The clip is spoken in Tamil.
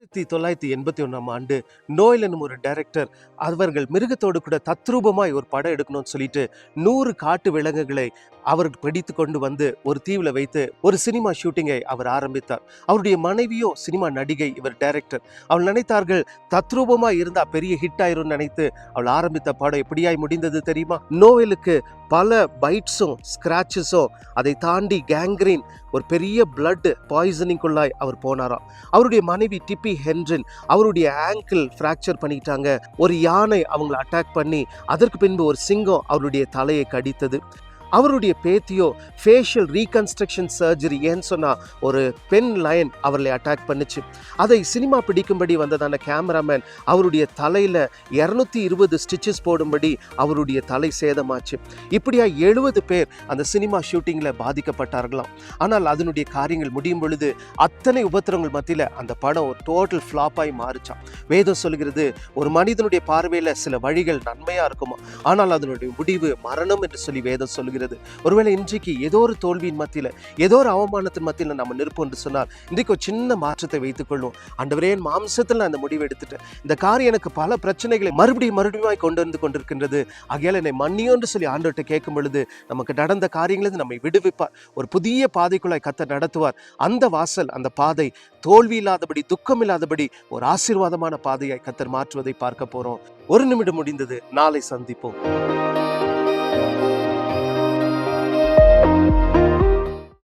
ஆயிரத்தி தொள்ளாயிரத்தி எண்பத்தி ஒன்றாம் ஆண்டு நோயல் என்னும் ஒரு டைரக்டர் அவர்கள் மிருகத்தோடு கூட தத்ரூபமாய் ஒரு படம் எடுக்கணும்னு சொல்லிட்டு நூறு காட்டு விலங்குகளை அவர் பிடித்து கொண்டு வந்து ஒரு தீவில் வைத்து ஒரு சினிமா ஷூட்டிங்கை அவர் ஆரம்பித்தார். அவருடைய மனைவியோ சினிமா நடிகை இவர் டைரக்டர் அவள் நினைத்தார்கள் தத்ரூபமாக இருந்தால் பெரிய ஹிட் ஆயிரும்னு நினைத்து அவள் ஆரம்பித்த படம் எப்படியாய் முடிந்தது தெரியுமா? நோவலுக்கு பல பைட்ஸும் ஸ்க்ராச்சஸும் அதை தாண்டி கேங்க்ரீன் ஒரு பெரிய பிளட் பாய்சனிங்குள்ளாய் அவர் போனாராம். அவருடைய மனைவி டிப்பி ஹென்ரின் அவருடைய ஆங்கிள் ஃப்ராக்சர் பண்ணிட்டாங்க. ஒரு யானை அவங்கள அட்டாக் பண்ணி அதற்கு பின்பு ஒரு சிங்கம் அவருடைய தலையை கடித்தது. அவருடைய பேத்தியோ ஃபேஷியல் ரீகன்ஸ்ட்ரக்ஷன் சர்ஜரி ஏன்னு சொன்னால் ஒரு பெண் லயன் அவர்களை அட்டாக் பண்ணுச்சு. அதை சினிமா பிடிக்கும்படி வந்ததான கேமராமேன் அவருடைய தலையில் இரநூத்தி இருபது ஸ்டிச்சஸ் போடும்படி அவருடைய தலை சேதமாச்சு. இப்படியா எழுபது பேர் அந்த சினிமா ஷூட்டிங்கில் பாதிக்கப்பட்டார்களாம். ஆனால் அதனுடைய காரியங்கள் முடியும் பொழுது அத்தனை உபத்திரங்கள் மத்தியில் அந்த படம் ஒரு டோட்டல் ஃப்ளாப்பாகி மாறிச்சான் வேதம் சொல்கிறது ஒரு மனிதனுடைய பார்வையில் சில வழிகள் நன்மையாக இருக்குமா? ஆனால் அதனுடைய முடிவு மரணம் என்று சொல்லி வேதம் சொல்கிறது. ஒருவேளை இன்றைக்கு ஏதோ ஒரு தோல்வியின் மத்தியில் ஏதோ ஒரு அவமானத்தின் மத்தியில் நம்ம நிற்போம் என்று சொன்னால் இன்றைக்கு ஒரு சின்ன மாற்றத்தை வைத்துக்கொள்வோம் அண்டவரே என் மாம்சத்தில் நான் அந்த முடிவு எடுத்துட்டேன். இந்த காரியம் எனக்கு பல பிரச்சனைகளை மறுபடியும் மறுபடியும் கொண்டு வந்து கொண்டிருக்கின்றது. ஆகையால் என்னை மன்னியோன்று சொல்லி ஆண்டோட்ட கேட்கும் பொழுது நமக்கு நடந்த காரியங்களிலிருந்து நம்மை விடுவிப்பார். ஒரு புதிய பாதைக்குள்ளாய் கத்த நடத்துவார். அந்த வாசல் அந்த பாதை தோல்வி இல்லாதபடி துக்கம் இல்லாதபடி ஒரு ஆசீர்வாதமான பாதையாய் கத்தர் மாற்றுவதை பார்க்க போறோம். ஒரு நிமிடம் முடிந்தது. நாளை சந்திப்போம்.